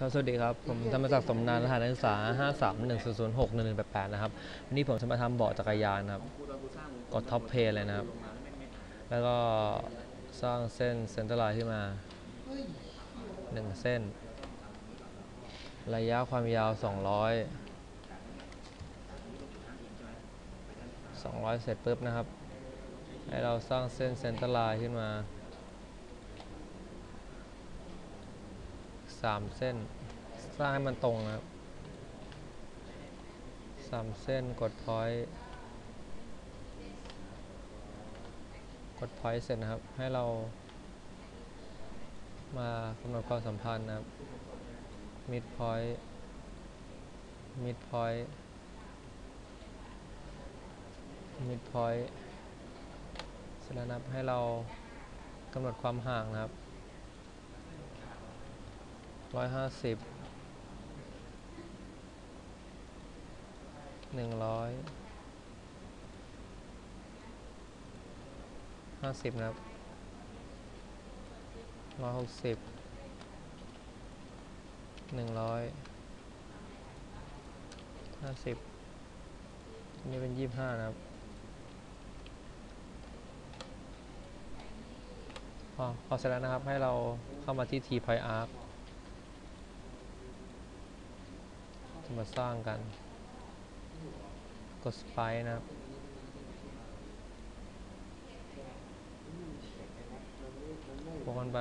สวัสดีครับ ผมธรรมศักดิ์สมนานรหัสนักศึกษา 5 3 1 0 0 6 1 1 8 8 นะครับวันนี้ผมจะมาทำเบาะจักรยานครับ กดท็อปเพลเลยนะครับ แล้วก็สร้างเส้นเซนเตอร์ไลน์ขึ้นมา 1 เส้น ระยะความยาว 200 200 เสร็จปุ๊บนะครับ ให้เราสร้างเส้นเซนเตอร์ไลน์ขึ้นมา สามเส้น สร้างให้มันตรงนะครับสามเส้นกดพอยต์กดพอยต์เสร็จนะครับ ให้เรา มากำหนดความสัมพันธ์นะครับ mid point mid point mid point เสร็จแล้วนะครับให้เรากำหนดความห่างนะครับ ร้อยห้าสิบหนึ่งร้อยห้าสิบนะครับร้อยหกสิบหนึ่งร้อยห้าสิบนี่เป็นยี่สิบห้านะครับพอเสร็จแล้วนะครับให้เราเข้ามาที่ T point arc มาสร้างกัน กดสไปนะครับวกมันไป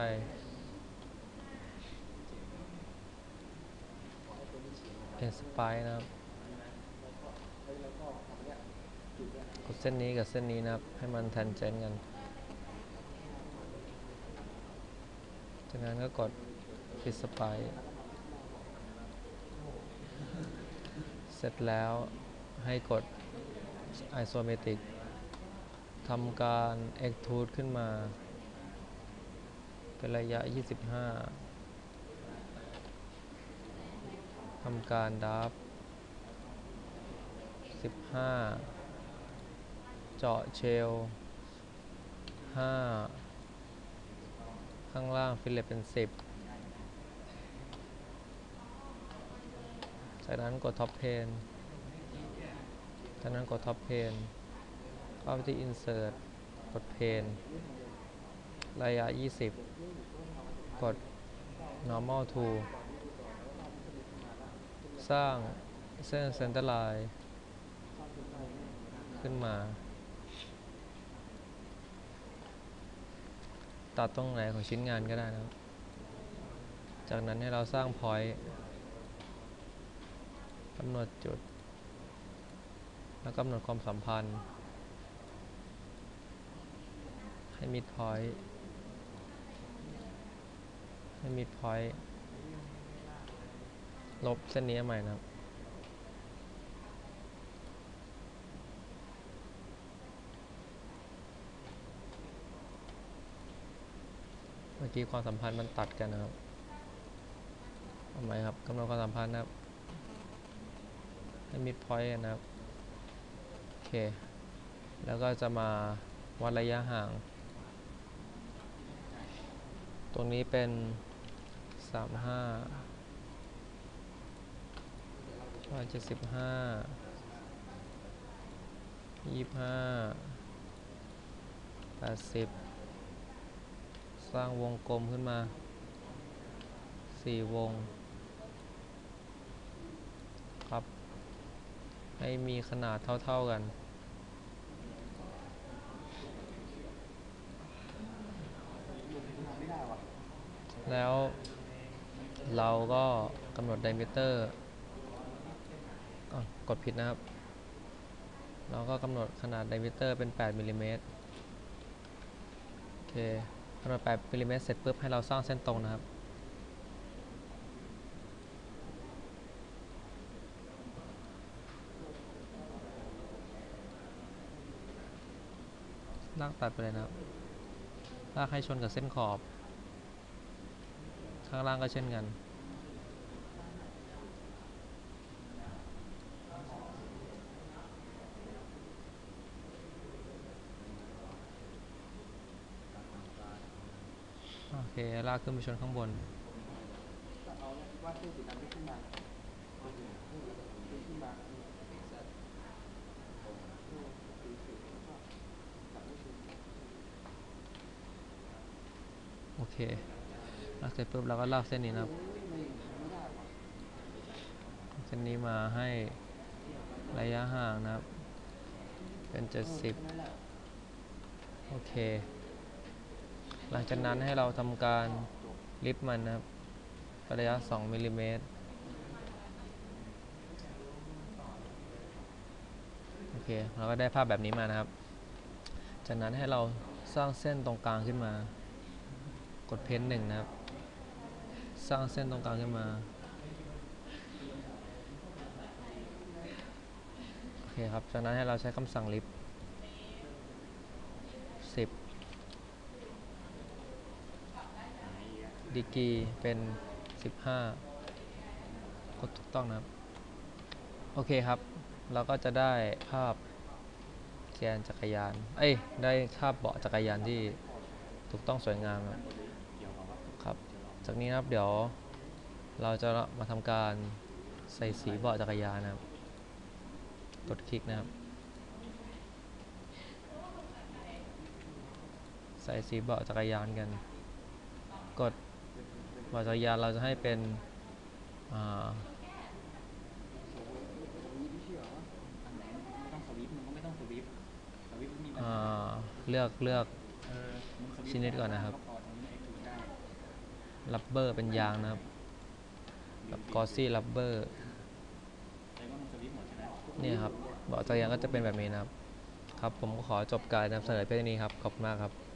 เป็นสไปนะครับ กดเส้นนี้กับเส้นนี้นะครับ ให้มันแทนเจนกัน จากนั้นก็กดปิดสไป เสร็จแล้วให้กด isometric ทำการ extrude ขึ้นมา เป็นระยะ 25 ทำการดับ 15 เจาะเชล 5 ข้างล่างฟิลเลตเป็น 10 จากนั้นกดท็อปเพนจากนั้นกดท็อปเพนเข้าไปที่ insert กดเพนระยะ 20 กด normal to สร้างเส้น center line ขึ้นมา ตัดตรงไหนของชิ้นงานก็ได้นะจากนั้นให้เราสร้าง point กำหนดจุด แล้วกำหนดความสัมพันธ์ ให้ mid point ให้ mid point ลบเส้นนี้ใหม่นะครับเมื่อกี้ความสัมพันธ์มันตัดกันนะครับทำไมครับกำหนดความสัมพันธ์นะครับ ให้ mid point นะครับ โอเค แล้วก็จะมาวัดระยะห่าง ตรงนี้เป็น 35ร้อยเจ็ดสิบห้ายี่ห้าแปดสิบสร้างวงกลมขึ้นมาสี่วง ครับ ให้มีขนาดเท่า ๆกัน แล้วเราก็กำหนด diameter อะกดผิดนะครับ เราก็กำหนดขนาด diameter เป็น 8มิลลิเมตรโอเคกำหนด8มิลลิเมตรเสร็จปุ๊บให้เราสร้างเส้นตรงนะครับ ลากตัดไปเลยนะครับลากให้ชนกับเส้นขอบ ข้างล่างก็เช่นกัน โอเค ลากขึ้นไปชนข้างบน ว่าตู้สีดำที่ขึ้นมาขึ้นมา โอเคลากเสร็จปุ๊บเราก็ลากเส้นนี้นะครับเส้นนี้มาให้ระยะห่างนะครับ เป็น 70 โอเค หลังจากนั้นให้เราทำการลิฟต์มันนะครับ ระยะ 2มิลลิเมตรโอเค เราก็ได้ภาพแบบนี้มานะครับ จากนั้นให้เราสร้างเส้นตรงกลางขึ้นมา กดเพ้นหนึ่งนะครับ สร้างเส้นตรงกลางขึ้นมา โอเคครับ จากนั้นให้เราใช้คำสั่ง lift 10ดีกีเป็น 15 กดถูกต้องนะครับ โอเคครับ เราก็จะได้ภาพแกนจักรยาน เอ้ย ได้ภาพเบาะจักรยานที่ถูกต้องสวยงามครับ จากนี้นะครับเดี๋ยวเราจะมาทำการใส่สีเบาะจักรยานนะครับ กดคลิกนะครับ ใส่สีเบาะจักรยานกัน กดเบาะจักรยานเราจะให้เป็นอ่าอันไหนไม่ต้องสวิปมึงก็ไม่ต้องสวิปสวิปมีปัญอ่หาาเลือกเลือกเออมึงสวิปชิ้นนิดก่อนนะครับ ก็พอตรงนี้ไอ้คือได้ รับเบอร์เป็นยางนะครับแบบกอซี่รับเบอร์เนี่ยครับเบาะจักรยานก็จะเป็นแบบนี้นะครับ ครับผมก็ขอจบการนำเสนอเพียงนี้ครับ ขอบคุณมากครับ